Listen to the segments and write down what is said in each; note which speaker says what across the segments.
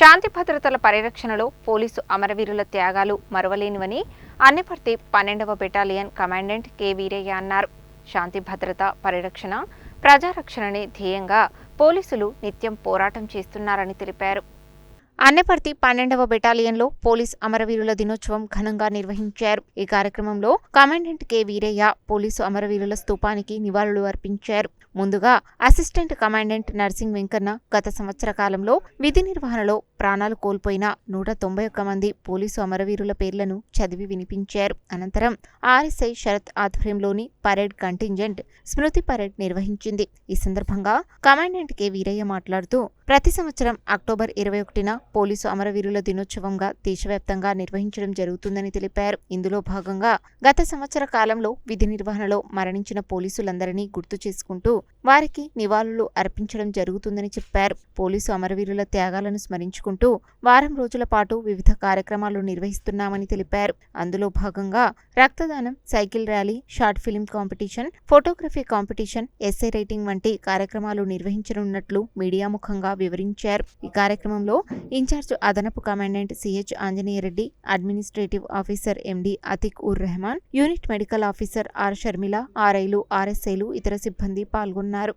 Speaker 1: శాంతి భద్రతల పరిరక్షణలో పోలీసు అమరవీరుల త్యాగాలు మరువలేనివని అన్నపర్తి పన్నెండవ బెటాలియన్ కమాండెంట్ కె వీరయ్య అన్నారు. శాంతి భద్రత పరిరక్షణ ప్రజారక్షణనే ధ్యేయంగా పోలీసులు నిత్యం పోరాటం చేస్తున్నారని తెలిపారు. అన్నపర్తి పన్నెండవ బెటాలియన్లో పోలీస్ అమరవీరుల దినోత్సవం ఘనంగా నిర్వహించారు. ఈ కార్యక్రమంలో కమాండెంట్ కె. వీరయ్య పోలీసు అమరవీరుల స్తూపానికి నివాళులు అర్పించారు. ముందుగా అసిస్టెంట్ కమాండెంట్ నర్సింగ్ వెంకన్న గత సంవత్సర కాలంలో విధి నిర్వహణలో ప్రాణాలు కోల్పోయిన నూట తొంభై ఒక్క మంది పోలీసు అమరవీరుల పేర్లను చదివి వినిపించారు. అనంతరం ఆర్ఎస్ఐ శరత్ ఆధ్వర్యంలోని పరేడ్ కంటింజెంట్ స్మృతి పరేడ్ నిర్వహించింది. ఈ సందర్భంగా కమాండెంట్ కె. వీరయ్య మాట్లాడుతూ ప్రతి సంవత్సరం అక్టోబర్ ఇరవై ఒకటిన పోలీసు అమరవీరుల దినోత్సవంగా దేశవ్యాప్తంగా నిర్వహించడం జరుగుతుందని తెలిపారు. ఇందులో భాగంగా గత సంవత్సర కాలంలో విధి నిర్వహణలో మరణించిన పోలీసులందరినీ గుర్తు చేసుకుంటూ వారికి నివాళులు అర్పించడం జరుగుతుందని చెప్పారు. పోలీసు అమరవీరుల త్యాగాలను స్మరించుకుంటూ వారం రోజుల పాటు వివిధ కార్యక్రమాలు నిర్వహిస్తున్నామని తెలిపారు. అందులో భాగంగా రక్తదానం cycle rally short film competition photography competition essay writing వంటి కార్యక్రమాలు నిర్వహించనున్నట్లు మీడియా ముఖంగా వివరించారు. ఈ కార్యక్రమంలో ఇన్ఛార్జ్ అదనపు commandant CH Anjaneyareddy administrative officer MD Atiq ur Rehman unit medical officer R Sharmila ఆర్ఐలు ఆర్ఎస్ఐలు ఇతర సిబ్బంది పాల్గొన్నారు.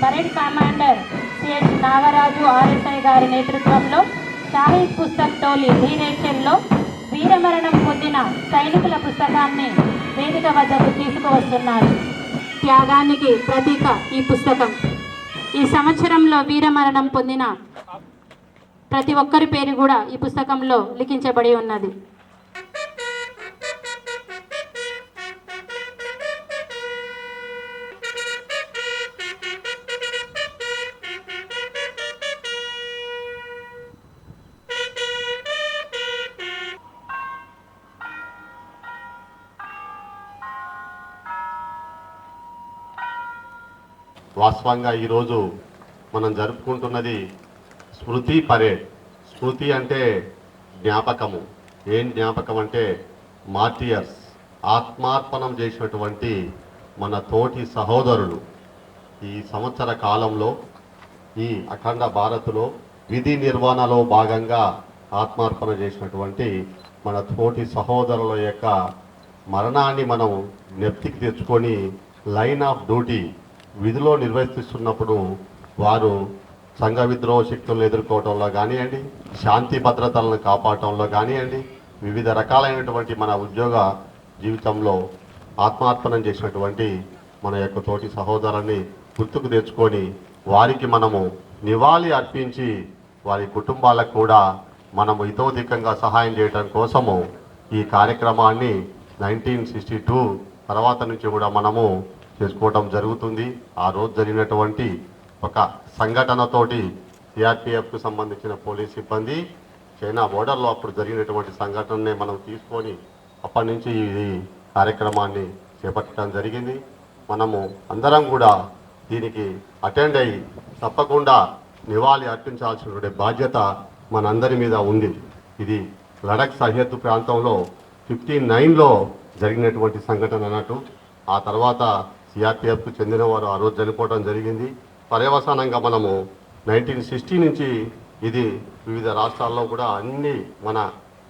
Speaker 2: Parade commander CH Nagaraju RSI గారి నేతృత్వంలో షాహీద్ పుస్తక్ టోలీ రీనేషన్లో వీరమరణం పొందిన సైనికుల పుస్తకాన్ని వేదిక వద్దకు తీసుకువస్తున్నారు. త్యాగానికి ప్రతీక ఈ పుస్తకం. ఈ సంవత్సరంలో వీరమరణం పొందిన ప్రతి ఒక్కరి పేరు కూడా ఈ పుస్తకంలో లిఖించబడి ఉన్నది.
Speaker 3: వాస్తవంగా ఈరోజు మనం జరుపుకుంటున్నది స్మృతి పరేడ్. స్మృతి అంటే జ్ఞాపకము. ఏం జ్ఞాపకం అంటే మార్టియర్స్ ఆత్మార్పణం చేసినటువంటి మన తోటి సహోదరులు. ఈ సంవత్సర కాలంలో ఈ అఖండ భారత్లో విధి నిర్వహణలో భాగంగా ఆత్మార్పణ చేసినటువంటి మన తోటి సహోదరుల యొక్క మరణాన్ని మనం జ్ఞప్తికి తెచ్చుకొని లైన్ ఆఫ్ డ్యూటీ విధిలో నిర్వర్తిస్తున్నప్పుడు వారు సంఘ విద్రోహ శక్తులను ఎదుర్కోవడంలో కానివ్వండి శాంతి భద్రతలను కాపాడటంలో కానివ్వండి వివిధ రకాలైనటువంటి మన ఉద్యోగ జీవితంలో ఆత్మార్పణం చేసినటువంటి మన యొక్క తోటి సహోదరుని గుర్తుకు తెచ్చుకొని వారికి మనము నివాళి అర్పించి వారి కుటుంబాలకు కూడా మనము హితోధికంగా సహాయం చేయడం కోసము ఈ కార్యక్రమాన్ని నైన్టీన్ సిక్స్టీ టూ తర్వాత నుంచి కూడా మనము చేసుకోవడం జరుగుతుంది. ఆ రోజు జరిగినటువంటి ఒక సంఘటనతోటి సిఆర్పిఎఫ్కు సంబంధించిన పోలీస్ సిబ్బంది చైనా బోర్డర్లో అప్పుడు జరిగినటువంటి సంఘటననే మనం తీసుకొని అప్పటి నుంచి ఈ కార్యక్రమాన్ని చేపట్టడం జరిగింది. మనము అందరం కూడా దీనికి అటెండ్ అయ్యి తప్పకుండా నివాళి అర్పించాల్సినటువంటి బాధ్యత మనందరి మీద ఉంది. ఇది లడక్ సరిహద్దు ప్రాంతంలో ఫిఫ్టీన్ నైన్లో జరిగినటువంటి సంఘటన అన్నట్టు. ఆ తర్వాత సిఆర్పిఎఫ్కు చెందిన వారు ఆ రోజు చనిపోవడం జరిగింది. పర్యవసానంగా మనము నైన్టీన్ సిక్స్టీ నుంచి ఇది వివిధ రాష్ట్రాల్లో కూడా అన్ని మన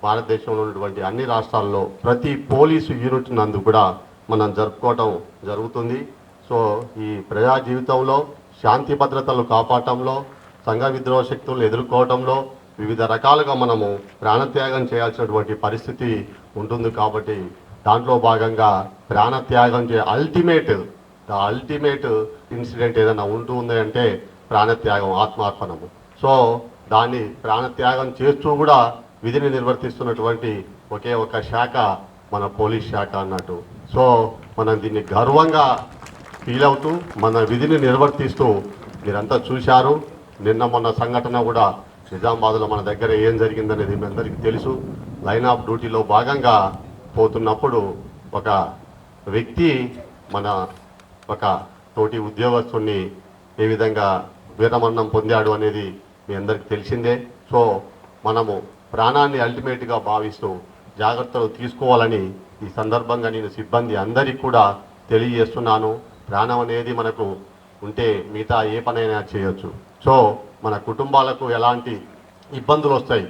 Speaker 3: భారతదేశంలో ఉన్నటువంటి అన్ని రాష్ట్రాల్లో ప్రతి పోలీసు యూనిట్ నందు కూడా మనం జరుపుకోవటం జరుగుతుంది. సో ఈ ప్రజా జీవితంలో శాంతి భద్రతలు కాపాడటంలో సంఘ విద్రోహ శక్తులను ఎదుర్కోవటంలో వివిధ రకాలుగా మనము ప్రాణత్యాగం చేయాల్సినటువంటి పరిస్థితి ఉంటుంది కాబట్టి దాంట్లో భాగంగా ప్రాణత్యాగం చే అల్టిమేట్ ద అల్టిమేట్ ఇన్సిడెంట్ ఏదైనా ఉంటూ అంటే ప్రాణత్యాగం ఆత్మార్పణము. సో దాన్ని ప్రాణత్యాగం చేస్తూ కూడా విధిని నిర్వర్తిస్తున్నటువంటి ఒకే ఒక శాఖ మన పోలీస్ శాఖ అన్నట్టు. సో మనం దీన్ని గర్వంగా ఫీల్ అవుతూ మన విధిని నిర్వర్తిస్తూ మీరంతా చూశారు. నిన్న మొన్న సంఘటన కూడా నిజామాబాద్లో మన దగ్గర ఏం జరిగిందనేది మీ అందరికీ తెలుసు. లైన్ ఆఫ్ డ్యూటీలో భాగంగా పోతున్నప్పుడు ఒక వ్యక్తి మన ఒక తోటి ఉద్యోగస్తుని ఏ విధంగా వీరమరణం పొందాడు అనేది మీ అందరికీ తెలిసిందే. సో మనము ప్రాణాన్ని అల్టిమేట్గా భావిస్తూ జాగ్రత్తలు తీసుకోవాలని ఈ సందర్భంగా నేను సిబ్బంది అందరికీ కూడా తెలియజేస్తున్నాను. ప్రాణం అనేది మనకు ఉంటే మిగతా ఏ పనైనా చేయొచ్చు. సో మన కుటుంబాలకు ఎలాంటి ఇబ్బందులు వస్తాయి?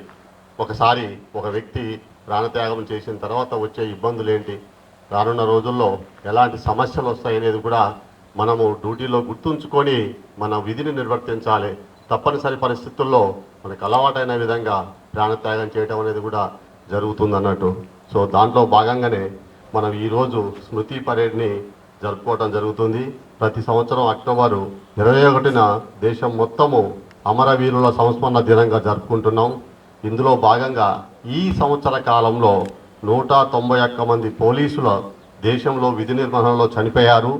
Speaker 3: ఒకసారి ఒక వ్యక్తి ప్రాణత్యాగం చేసిన తర్వాత వచ్చే ఇబ్బందులు ఏంటి రానున్న రోజుల్లో ఎలాంటి సమస్యలు వస్తాయనేది కూడా మనము డ్యూటీలో గుర్తుంచుకొని మన విధిని నిర్వర్తించాలి. తప్పనిసరి పరిస్థితుల్లో మనకు అలవాటైన విధంగా ప్రాణత్యాగం చేయటం అనేది కూడా జరుగుతుంది అన్నట్టు సో దాంట్లో భాగంగానే మనం ఈరోజు స్మృతి పరేడ్ని జరుపుకోవడం జరుగుతుంది. ప్రతి సంవత్సరం అక్టోబరు ఇరవై ఒకటిన దేశం మొత్తము అమరవీరుల సంస్మరణ దినంగా జరుపుకుంటున్నాం. ఇందులో భాగంగా ఈ సంవత్సర కాలంలో నూట తొంభై ఒక్క మంది పోలీసుల దేశంలో విధి నిర్వహణలో చనిపోయారు.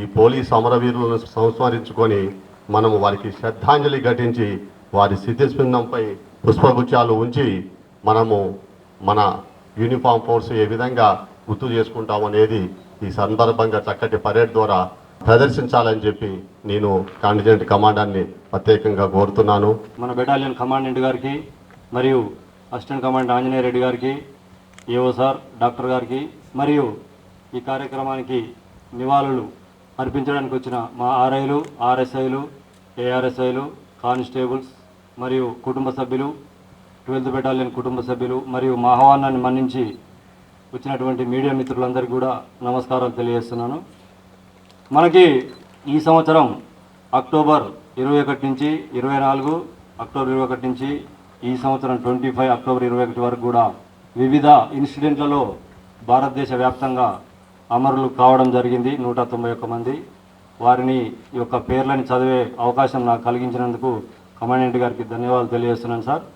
Speaker 3: ఈ పోలీసు అమరవీరులను సంస్మరించుకొని మనం వారికి శ్రద్ధాంజలి ఘటించి వారి సిద్ధిస్పిందంపై పుష్పగుచ్చాలు ఉంచి మనము మన యూనిఫామ్ ఫోర్స్ ఏ విధంగా గుర్తు చేసుకుంటామనేది ఈ సందర్భంగా చక్కటి పరేడ్ ద్వారా ప్రదర్శించాలని చెప్పి నేను కాంటిజెంట్ కమాండర్ని ప్రత్యేకంగా కోరుతున్నాను.
Speaker 4: మన బెటాలియన్ కమాండెంట్ గారికి మరియు అసిస్టెంట్ కమాండర్ ఆంజనేయ రెడ్డి గారికి ఏఓ సార్ డాక్టర్ గారికి మరియు ఈ కార్యక్రమానికి నివాళులు అర్పించడానికి వచ్చిన మా ఆర్ఐలు ఆర్ఎస్ఐలు ఏఆర్ఎస్ఐలు కానిస్టేబుల్స్ మరియు కుటుంబ సభ్యులు ట్వెల్త్ బెటాలియన్ కుటుంబ సభ్యులు మరియు మా ఆహ్వానాన్ని మన్నించి వచ్చినటువంటి మీడియా మిత్రులందరికీ కూడా నమస్కారాలు తెలియజేస్తున్నాను. మనకి ఈ సంవత్సరం అక్టోబర్ ఇరవై ఒకటి నుంచి ఇరవై నాలుగు అక్టోబర్ ఇరవై ఒకటి నుంచి ఈ సంవత్సరం ట్వంటీ ఫైవ్ అక్టోబర్ ఇరవై ఒకటి వరకు కూడా వివిధ ఇన్సిడెంట్లలో భారతదేశ వ్యాప్తంగా అమరులు కావడం జరిగింది నూట తొంభై ఒక్క మంది. వారిని ఈ యొక్క పేర్లను చదివే అవకాశం నాకు కలిగించినందుకు కమాండెంట్ గారికి ధన్యవాదాలు తెలియజేస్తున్నాను సార్.